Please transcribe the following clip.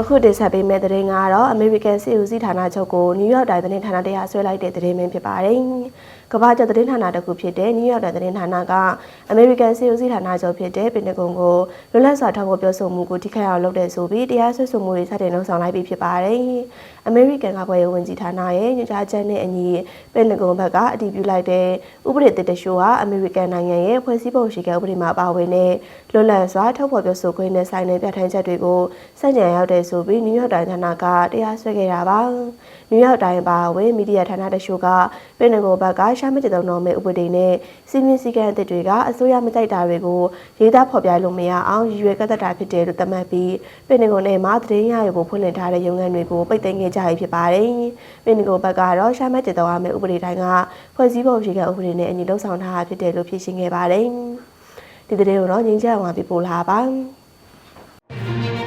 အခုတင်ဆက်ပေးမယ့်သတင်းကတော့ American စီဦးစီးဌာနချုပ်ကို New York Times သတင်းဌာနတရားဆွဲလိုက်တဲ့သတင်းပဲဖြစ်ပါတယ်။ကမ္ဘာကျော်သတင်းဌာနတစ်ခုဖြစ်တဲ့ New York Times သတင်းဌာနက American စီဦးစီးဌာနချုပ်ဖြစ်တဲ့ပင်တဂွန်ကိုလွတ်လပ်စွာထောက်ပေါ်ပြောဆိုမှုကိုထိခိုက်အောင်လုပ်တဲ့ဆိုပြီးတရားစွဲဆိုမှုတွေစတင်လုပ်ဆောင်လိုက်ပြီးဖြစ်ပါတယ်။ American ကဘွယ်ဝင်ကြီးဌာနရဲ့ညွှန်ကြားချက်နဲ့အညီပင်တဂွန်ဘက်ကအတည်ပြုလိုက်တဲ့ဥပဒေသစ်တရှို့ဟာ American နိုင်ငံရဲ့ဖွဲ့စည်းပုံရှိကဥပဒေမှာပါဝင်တဲ့လွတ်လပ်စွာထောက်ပေါ်ပြောဆိုခွင့်နဲ့ဆိုင်တဲ့ပြဋ္ဌာန်းချက်တွေကိုစန့်ကျင်ရောက်တဲ့ဆိုပြီး New York Times ဌာနကတရားစွဲခဲ့တာပါ။ New York Times ပါဝင်မီဒီယာဌာနတချို့ကပင်တဂွန်ဘက်ကရှာမကျတုံတော်မဲ့ဥပဒေနဲ့စီမင်းစည်းကမ်းအသစ်တွေကအစိုးရမကြိုက်တာတွေကိုရေးသားဖော်ပြလို့မရအောင်ရည်ရွယ်ကန့်သက်တာဖြစ်တယ်လို့သတ်မှတ်ပြီးပင်တဂွန်နဲ့မှာသတင်းရရုံကိုဖွင့်လှစ်ထားတဲ့ရုံးခန်းတွေကိုပိတ်သိမ်းခဲ့ကြရဖြစ်ပါတယ်။ပင်တဂွန်ဘက်ကတော့ရှာမကျတုံရမဲ့ဥပဒေတိုင်းကဖွဲ့စည်းပုံရှိကဥပဒေနဲ့အညီလှုပ်ဆောင်ထားတာဖြစ်တယ်လို့ဖြေရှင်းခဲ့ပါတယ်။ဒီသတင်းကိုတော့ငင်းချက်အောင်ပြပို့လာပါ။